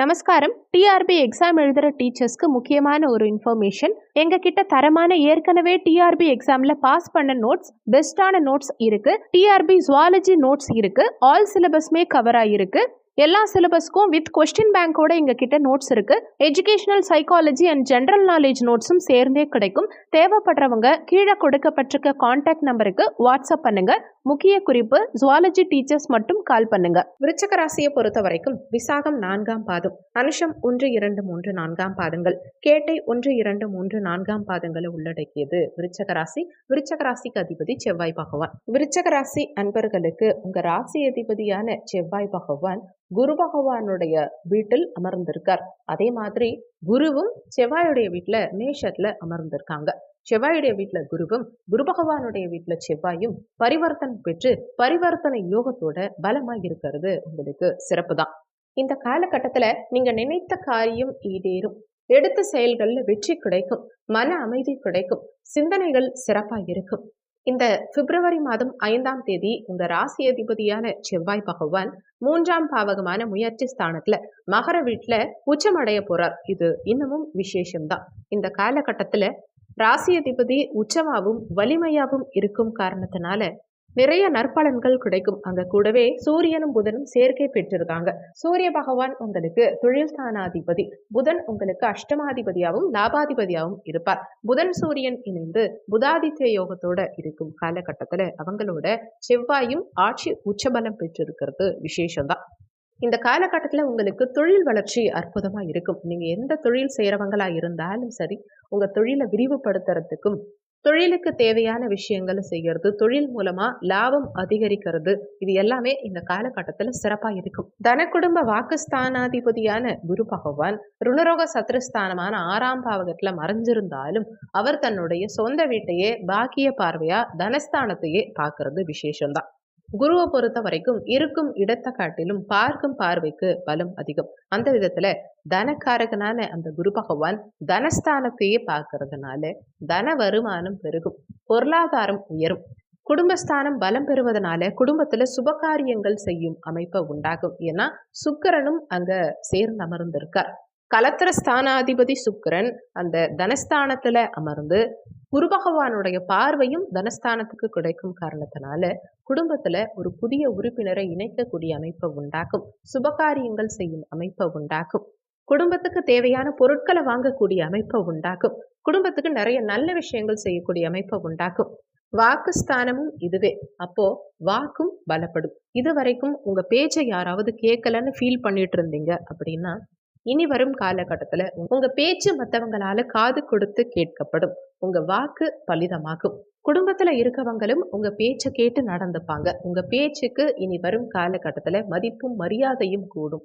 நமஸ்காரம். TRP exam எழுதுகிற டீச்சர்ஸ்க்கு முக்கியமான ஒரு இன்ஃபர்மேஷன் எங்ககிட்ட தரமான ஏற்கனவே டிஆர்பி எக்ஸாமில் பாஸ் பண்ண நோட்ஸ் பெஸ்ட்டான நோட்ஸ் இருக்கு. டிஆர்பி ஜுவாலஜி நோட்ஸ் இருக்கு. ஆல் சிலபஸ்மே கவர் ஆகிருக்கு எல்லா சிலபஸ்க்கும் வித் கொஸ்டின் பேங்கோட எங்ககிட்ட நோட்ஸ் இருக்குது educational psychology and general knowledge நோட்ஸும் சேர்ந்தே கிடைக்கும். தேவைப்படுறவங்க கீழே கொடுக்கப்பட்டிருக்க காண்டாக்ட் நம்பருக்கு வாட்ஸ்அப் பண்ணுங்க. முக்கிய குறிப்பு ஜுவாலஜி டீச்சர்ஸ் மட்டும் கால் பண்ணுங்க. விருச்சக ராசியை பொறுத்த வரைக்கும் விசாகம் நான்காம் பாதம் அனுஷம் ஒன்று இரண்டு மூன்று நான்காம் பாதங்கள் கேட்டை ஒன்று இரண்டு மூன்று நான்காம் பாதங்களை உள்ளடக்கியது விருச்சக ராசி. விருச்சக ராசிக்கு அதிபதி செவ்வாய் பகவான். விருச்சக ராசி அன்பர்களுக்கு உங்க ராசி அதிபதியான செவ்வாய் பகவான் குரு பகவானுடைய வீட்டில் அமர்ந்திருக்கார். அதே மாதிரி குருவும் செவ்வாயுடைய வீட்டில் மேஷத்துல அமர்ந்திருக்காங்க. செவ்வாயுடைய வீட்டில் குருவும் குரு பகவானுடைய வீட்டில் செவ்வாயும் பரிவர்த்தனை பெற்று பரிவர்த்தனை யோகத்தோட பலமாக இருக்கிறது உங்களுக்கு சிறப்பு தான் இந்த காலகட்டத்தில் நீங்க நினைத்த காரியம் ஈடேறும் எடுத்த செயல்கள்ல வெற்றி கிடைக்கும் மன அமைதி கிடைக்கும் சிந்தனைகள் சிறப்பாக இருக்கும். இந்த பிப்ரவரி மாதம் ஐந்தாம் தேதி இந்த ராசி அதிபதியான செவ்வாய் பகவான் மூன்றாம் பாவகமான முயற்சி ஸ்தானத்துல மகர வீட்டுல உச்சமடைய போறார். இது இன்னமும் விசேஷம்தான். இந்த காலகட்டத்துல ராசி அதிபதி உச்சமாகவும் வலிமையாகவும் இருக்கும் காரணத்தினால நிறைய நற்பலன்கள் கிடைக்கும். அங்க கூடவே சூரியனும் புதனும் சேர்க்கை பெற்றிருக்காங்க. சூரிய பகவான் உங்களுக்கு தொழில் ஸ்தானாதிபதி. புதன் உங்களுக்கு அஷ்டமாதிபதியாகவும் லாபாதிபதியாகவும் இருப்பார். புதன் சூரியன் இணைந்து புதாதித்ய யோகத்தோட இருக்கும் காலகட்டத்துல அவங்களோட செவ்வாயும் ஆட்சி உச்சபலம் பெற்றிருக்கிறது விசேஷம்தான். இந்த காலகட்டத்தில் உங்களுக்கு தொழில் வளர்ச்சி அற்புதமாக இருக்கும். நீங்கள் எந்த தொழில் செய்கிறவங்களாக இருந்தாலும் சரி உங்கள் தொழிலை விரிவுபடுத்துறதுக்கும் தொழிலுக்கு தேவையான விஷயங்களை செய்யறது தொழில் மூலமா லாபம் அதிகரிக்கிறது. இது எல்லாமே இந்த காலகட்டத்தில் சிறப்பா இருக்கும். தனக்குடும்ப வாக்குஸ்தானாதிபதியான குரு பகவான் ருணரோக சத்ருஸ்தானமான ஆறாம் பாவகத்துல மறைஞ்சிருந்தாலும் அவர் தன்னுடைய சொந்த வீட்டையே பாக்கிய பார்வையா தனஸ்தானத்தையே பார்க்கறது விசேஷம்தான். குருவை பொறுத்த வரைக்கும் இருக்கும் இடத்தை காட்டிலும் பார்க்கும் பார்வைக்கு பலம் அதிகம். அந்த விதத்துல தனக்காரகனான அந்த குரு பகவான் தனஸ்தானத்தையே பார்க்கறதுனால தன வருமானம் பெருகும். பொருளாதாரம் உயரும். குடும்பஸ்தானம் பலம் பெறுவதனால குடும்பத்துல சுபகாரியங்கள் செய்யும் அமைப்பை உண்டாகும். ஏன்னா சுக்கரனும் அங்க சேர்ந்து அமர்ந்திருக்கார். கலத்திர ஸ்தானாதிபதி சுக்கரன் அந்த தனஸ்தானத்துல அமர்ந்து குரு பகவானுடைய பார்வையும் தனஸ்தானத்துக்கு கிடைக்கும் காரணத்தினால குடும்பத்துல ஒரு புதிய உறுப்பினரை இணைக்கக்கூடிய அமைப்பை உண்டாக்கும் சுபகாரியங்கள் செய்யும் அமைப்பை உண்டாக்கும் குடும்பத்துக்கு தேவையான பொருட்களை வாங்கக்கூடிய அமைப்பை உண்டாக்கும் குடும்பத்துக்கு நிறைய நல்ல விஷயங்கள் செய்யக்கூடிய அமைப்பை உண்டாக்கும். வாக்கு ஸ்தானமும் இதுவே. அப்போ வாக்கும் பலப்படும். இது வரைக்கும் உங்க பேச்சை யாராவது கேட்கலன்னு ஃபீல் பண்ணிட்டு இருந்தீங்க அப்படின்னா இனி வரும் காலகட்டத்தில் உங்க பேச்சு மற்றவங்களால காது கொடுத்து கேட்கப்படும். உங்க வாக்கு பலிதமாகும். குடும்பத்துல இருக்கவங்களும் உங்க பேச்சை கேட்டு நடந்துப்பாங்க. உங்க பேச்சுக்கு இனி வரும் காலகட்டத்துல மதிப்பும் மரியாதையும் கூடும்.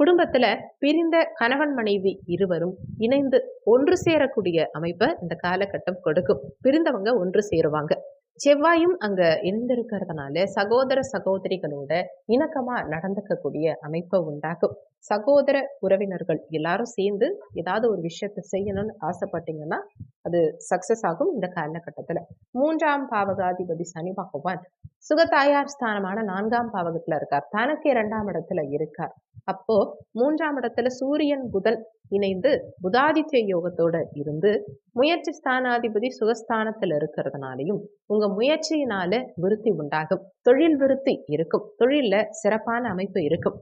குடும்பத்துல பிரிந்த கணவன் மனைவி இருவரும் இணைந்து ஒன்று சேரக்கூடிய அமைப்பை இந்த காலகட்டம் கொடுக்கும். பிரிந்தவங்க ஒன்று சேருவாங்க. செவ்வாயும் அங்க இருந்திருக்கிறதுனால சகோதர சகோதரிகளோட இணக்கமா நடந்துக்கக்கூடிய அமைப்பை உண்டாக்கும். சகோதர உறவினர்கள் எல்லாரும் சேர்ந்து ஏதாவது ஒரு விஷயத்த செய்யணும்னு ஆசைப்பட்டீங்கன்னா அது சக்சஸ் ஆகும் இந்த காலகட்டத்துல. மூன்றாம் பாவகாதிபதி சனி பகவான் சுகத்தாயார் ஸ்தானமான நான்காம் பாவகத்துல இருக்கார். தனக்கு இரண்டாம் இடத்துல இருக்கார். அப்போ மூன்றாம் இடத்துல சூரியன் புதன் இணைந்து புதாதித்ய யோகத்தோட இருந்து முயற்சி ஸ்தானாதிபதி சுகஸ்தானத்துல இருக்கிறதுனாலையும் உங்க முயற்சியினால விருத்தி உண்டாகும். தொழில் விருத்தி இருக்கும். தொழில்ல சிறப்பான அமைப்பு இருக்கும்.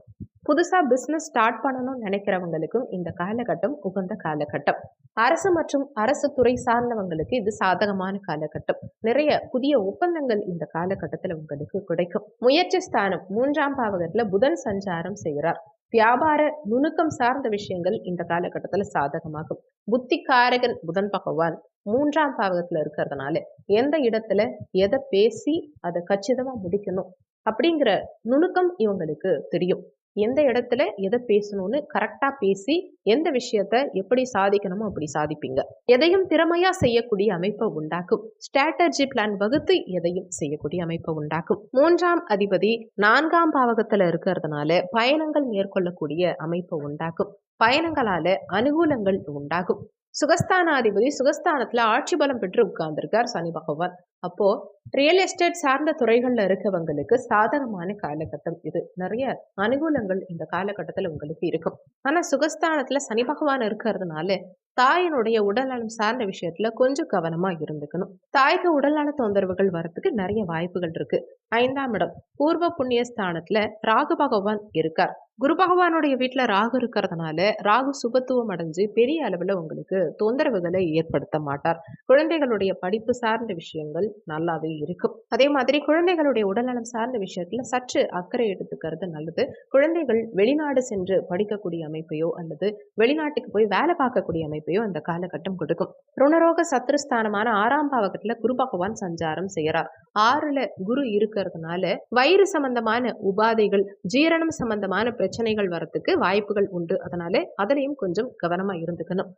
புதுசாக பிஸ்னஸ் ஸ்டார்ட் பண்ணணும்னு நினைக்கிறவங்களுக்கும் இந்த காலகட்டம் உகந்த காலகட்டம். அரசு மற்றும் அரசு துறை சார்ந்தவங்களுக்கு இது சாதகமான காலகட்டம். நிறைய புதிய ஒப்பந்தங்கள் இந்த காலகட்டத்தில் உங்களுக்கு கிடைக்கும். முயற்சி ஸ்தானம் மூன்றாம் பாவகத்தில் புதன் சஞ்சாரம் செய்கிறார் வியாபார நுணுக்கம் சார்ந்த விஷயங்கள் இந்த காலகட்டத்தில் சாதகமாகும். புத்திகாரகன் புதன் பகவான் மூன்றாம் பாவகத்தில் இருக்கிறதுனால எந்த இடத்துல எதை பேசி அதை கச்சிதமா முடிக்கணும் அப்படிங்கிற நுணுக்கம் இவங்களுக்கு தெரியும். எந்த இடத்துல எதை பேசணும்னு கரெக்டாக பேசி எந்த விஷயத்த எப்படி சாதிக்கணுமோ அப்படி சாதிப்பீங்க. எதையும் திறமையாக செய்யக்கூடிய அமைப்பை உண்டாக்கும். ஸ்ட்ராட்டஜி பிளான் வகுத்து எதையும் செய்யக்கூடிய அமைப்பை உண்டாக்கும். மூன்றாம் அதிபதி நான்காம் பாவகத்தில் இருக்கிறதுனால பயணங்கள் மேற்கொள்ளக்கூடிய அமைப்பை உண்டாக்கும். பயணங்களால அனுகூலங்கள் உண்டாகும். சுகஸ்தானாதிபதி சுகஸ்தானத்தில் ஆட்சி பலம் பெற்று உட்கார்ந்திருக்கார் சனி பகவான். அப்போது ரியல் எஸ்டேட் சார்ந்த துறைகளில் இருக்கவங்களுக்கு சாதகமான காலகட்டம் இது. நிறைய அனுகூலங்கள் இந்த காலகட்டத்தில் உங்களுக்கு இருக்கும். ஆனால் சுகஸ்தானத்தில் சனி பகவான் இருக்கிறதுனால தாயினுடைய உடல்நலம் சார்ந்த விஷயத்துல கொஞ்சம் கவனமா இருந்துக்கணும். தாய்க்கு உடல்நல தொந்தரவுகள் வரத்துக்கு நிறைய வாய்ப்புகள் இருக்கு. ஐந்தாம் இடம் பூர்வ புண்ணிய ஸ்தானத்துல ராகு பகவான் இருக்கார். குரு பகவானுடைய வீட்டில் ராகு இருக்கிறதுனால ராகு சுபத்துவம் அடைஞ்சு பெரிய அளவுல உங்களுக்கு தொந்தரவுகளை ஏற்படுத்த மாட்டார். குழந்தைகளுடைய படிப்பு சார்ந்த விஷயங்கள் நல்லாவே இருக்கும். அதே மாதிரி குழந்தைகளுடைய உடல்நலம் சார்ந்த விஷயத்துல சற்று அக்கறை எடுத்துக்கிறது நல்லது. குழந்தைகள் வெளிநாடு சென்று படிக்கக்கூடிய அமைப்பையோ அல்லது வெளிநாட்டுக்கு போய் வேலை பார்க்கக்கூடிய அமைப்பையோ அந்த காலகட்டம் கொடுக்கும். ருணரோக சத்ருஸ்தானமான ஆறாம் பாவகத்தில் குரு பகவான் சஞ்சாரம் செய்யறார். ஆறுல குரு இருக்கிறதுனால வயிறு சம்பந்தமான உபாதைகள் ஜீரணம் சம்பந்தமான பிரச்சனைகள் வரத்துக்கு வாய்ப்புகள் உண்டு. அதனால அதுலயும் கொஞ்சம் கவனமா இருந்துக்கணும்.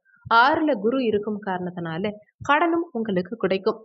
ஆறுல குரு இருக்கும் காரணத்தினால கடனும் உங்களுக்கு கிடைக்கும்.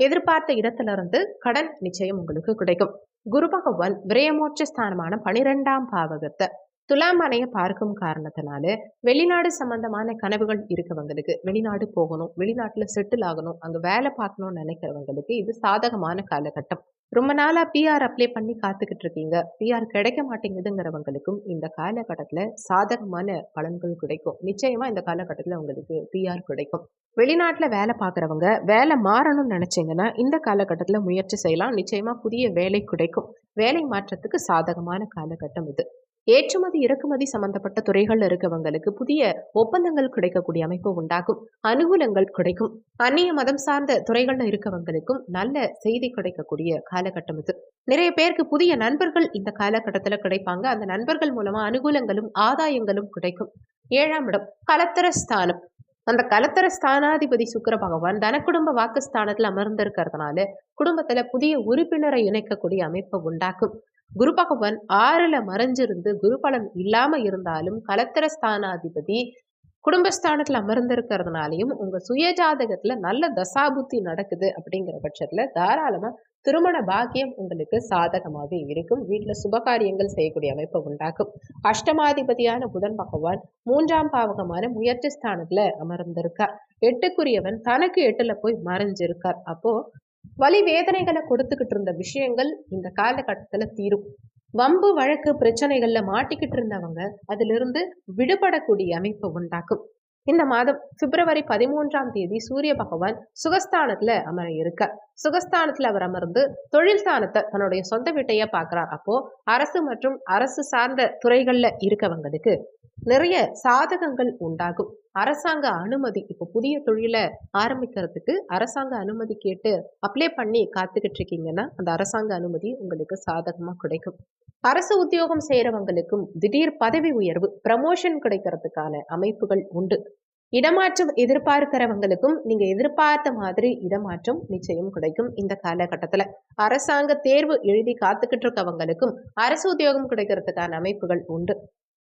எதிர்பார்த்த இடத்துல இருந்து கடன் நிச்சயம் உங்களுக்கு கிடைக்கும். குரு பகவான் விரயமோட்ச ஸ்தானமான பனிரெண்டாம் பாவகத்தை துலாம் அணைய பார்க்கும் காரணத்தினால வெளிநாடு சம்பந்தமான கனவுகள் இருக்கவங்களுக்கு வெளிநாடு போகணும் வெளிநாட்டுல செட்டில் ஆகணும் அங்க வேலை பார்க்கணும்னு நினைக்கிறவங்களுக்கு இது சாதகமான காலகட்டம். ரொம்ப நாளாக பிஆர் அப்ளை பண்ணி காத்துக்கிட்டு இருக்கீங்க. பிஆர் கிடைக்க மாட்டேங்குதுங்கிறவங்களுக்கும் இந்த காலகட்டத்தில் சாதகமான பலன்கள் கிடைக்கும். நிச்சயமாக இந்த காலகட்டத்தில் உங்களுக்கு பிஆர் கிடைக்கும். வெளிநாட்டில் வேலை பார்க்குறவங்க வேலை மாறணும்னு நினச்சிங்கன்னா இந்த காலகட்டத்தில் முயற்சி செய்யலாம். நிச்சயமாக புதிய வேலை கிடைக்கும். வேலை மாற்றத்துக்கு சாதகமான காலகட்டம் இது. ஏற்றுமதி இறக்குமதி சம்பந்தப்பட்ட துறைகள் இருக்கவங்களுக்கு புதிய ஒப்பந்தங்கள் கிடைக்கக்கூடிய அமைப்பு உண்டாகும். அனுகூலங்கள் கிடைக்கும். அந்நிய மதம் சார்ந்த துறைகள்ல இருக்கவங்களுக்கும் நல்ல செய்தி கிடைக்கக்கூடிய காலகட்டம் இது. நிறைய பேருக்கு புதிய நண்பர்கள் இந்த காலகட்டத்தில் கிடைப்பாங்க. அந்த நண்பர்கள் மூலமா அனுகூலங்களும் ஆதாயங்களும் கிடைக்கும். ஏழாம் இடம் கலத்தர ஸ்தானம் அந்த கலத்தர ஸ்தானாதிபதி சுக்கர பகவான் தன குடும்ப வாக்குஸ்தானத்தில் அமர்ந்திருக்கிறதுனால குடும்பத்துல புதிய உறுப்பினரை இணைக்கக்கூடிய அமைப்பை உண்டாக்கும் குரு பகவான் ஆறுல மறைஞ்சிருந்து குரு பலன் இல்லாம இருந்தாலும் கலத்தர ஸ்தானாதிபதி குடும்பஸ்தானத்துல அமர்ந்திருக்கிறதுனாலையும் உங்க சுயஜாதகத்துல நல்ல தசாபுத்தி நடக்குது அப்படிங்கிற பட்சத்துல தாராளமா திருமண பாக்கியம் உங்களுக்கு சாதகமாக இருக்கும். வீட்டுல சுபகாரியங்கள் செய்யக்கூடிய அமைப்பை உண்டாக்கும். அஷ்டமாதிபதியான புதன் பகவான் மூன்றாம் பாவகமான முயற்சி ஸ்தானத்துல அமர்ந்திருக்கார். எட்டுக்குரியவன் தனக்கு எட்டுல போய் மறைஞ்சிருக்கார். அப்போ வலி வேதனைகளை கொடுத்துக்கிட்டு இருந்த விஷயங்கள் இந்த காலகட்டத்துல தீரும். வம்பு வழக்கு பிரச்சனைகள்ல மாட்டிக்கிட்டு இருந்தவங்க அதிலிருந்து விடுபடக்கூடிய அமைப்பு உண்டாக்கும். இந்த மாதம் பிப்ரவரி பதிமூன்றாம் தேதி சூரிய பகவான் சுகஸ்தானத்துல அமர இருக்க சுகஸ்தானத்துல அவர் அமர்ந்து தொழில் ஸ்தானத்தை தன்னுடைய சொந்த வீட்டையே பார்க்கிறார். அப்போ அரசு மற்றும் அரசு சார்ந்த துறைகள்ல இருக்கவங்களுக்கு நிறைய சாதகங்கள் உண்டாகும். அரசாங்க அனுமதி இப்போ புதிய தொழிலை ஆரம்பிக்கிறதுக்கு அரசாங்க அனுமதி கேட்டு அப்ளை பண்ணி காத்துக்கிட்டு இருக்கீங்கன்னா அந்த அரசாங்க அனுமதி உங்களுக்கு சாதகமா கிடைக்கும். அரசு உத்தியோகம் செய்யறவங்களுக்கும் திடீர் பதவி உயர்வு ப்ரமோஷன் கிடைக்கிறதுக்கான அமைப்புகள் உண்டு. இடமாற்றம் எதிர்பார்க்கிறவங்களுக்கும் நீங்க எதிர்பார்த்த மாதிரி இடமாற்றம் நிச்சயம் கிடைக்கும் இந்த காலகட்டத்துல. அரசாங்க தேர்வு எழுதி காத்துக்கிட்டு இருக்கவங்களுக்கும் அரசு உத்தியோகம் கிடைக்கிறதுக்கான அமைப்புகள் உண்டு.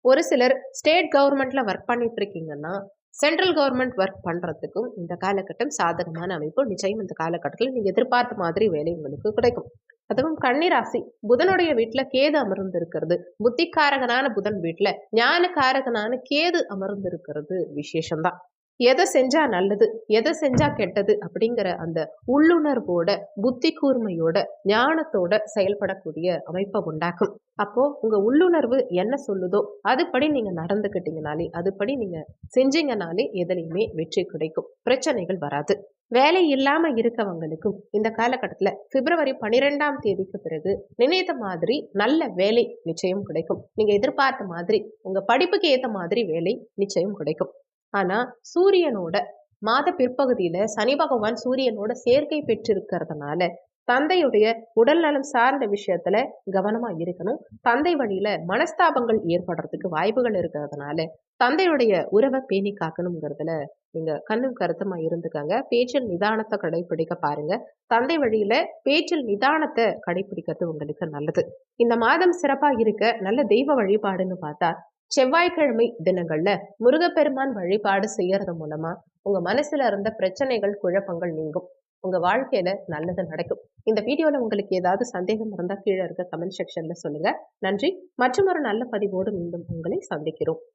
ஒரு சிலர் ஸ்டேட் கவர்மெண்ட்ல ஒர்க் பண்ணிட்டு இருக்கீங்கன்னா சென்ட்ரல் கவர்மெண்ட் ஒர்க் பண்ணுறதுக்கும் இந்த காலகட்டம் சாதகமான அமைப்பு. நிச்சயம் இந்த காலகட்டத்தில் நீங்கள் எதிர்பார்த்த மாதிரி வேலை உங்களுக்கு கிடைக்கும். அதுவும் கன்னிராசி புதனுடைய வீட்டில் கேது அமர்ந்திருக்கிறது. புத்திக்காரகனான புதன் வீட்டில் ஞானக்காரகனான கேது அமர்ந்திருக்கிறது விசேஷம்தான். எதை செஞ்சா நல்லது எதை செஞ்சா கெட்டது அப்படிங்கிற அந்த உள்ளுணர்வோட புத்தி கூர்மையோட ஞானத்தோட செயல்படக்கூடிய அமைப்பை உண்டாக்கும். அப்போ உங்க உள்ளுணர்வு என்ன சொல்லுதோ அதுபடி நீங்க நடந்துக்கிட்டீங்கனாலே அதுபடி நீங்க செஞ்சீங்கனாலே எதுலையுமே வெற்றி கிடைக்கும். பிரச்சனைகள் வராது. வேலை இல்லாம இருக்கவங்களுக்கும் இந்த காலகட்டத்துல பிப்ரவரி பனிரெண்டாம் தேதிக்கு பிறகு நினைத்த மாதிரி நல்ல வேலை நிச்சயம் கிடைக்கும். நீங்க எதிர்பார்த்த மாதிரி உங்க படிப்புக்கு ஏத்த மாதிரி வேலை நிச்சயம் கிடைக்கும். ஆனா சூரியனோட மாத பிற்பகுதியில சனி பகவான் சூரியனோட சேர்க்கை பெற்றிருக்கிறதுனால தந்தையுடைய உடல் நலம் சார்ந்த விஷயத்துல கவனமா இருக்கணும். தந்தை வழியில மனஸ்தாபங்கள் ஏற்படுறதுக்கு வாய்ப்புகள் இருக்கிறதுனால தந்தையுடைய உறவை பேணி காக்கணுங்கிறதுல நீங்க கண்ணும் கருத்துமா இருந்துக்கங்க. பேச்சில் நிதானத்தை கடைபிடிக்க பாருங்க. தந்தை வழியில பேச்சில் நிதானத்தை கடைபிடிக்கிறது உங்களுக்கு நல்லது. இந்த மாதம் சிறப்பா இருக்க நல்ல தெய்வ வழிபாடுன்னு பார்த்தா செவ்வாய்க்கிழமை தினங்கள்ல முருகப்பெருமான் வழிபாடு செய்யறது மூலமா உங்க மனசுல இருந்த பிரச்சனைகள் குழப்பங்கள் நீங்கும். உங்க வாழ்க்கையில நல்லது நடக்கும். இந்த வீடியோல உங்களுக்கு ஏதாவது சந்தேகம் இருந்தா கீழே இருக்க கமெண்ட் செக்ஷன்ல சொல்லுங்க. நன்றி. மற்றும் ஒரு நல்ல பதிவோடு மீண்டும் உங்களை சந்திக்கிறோம்.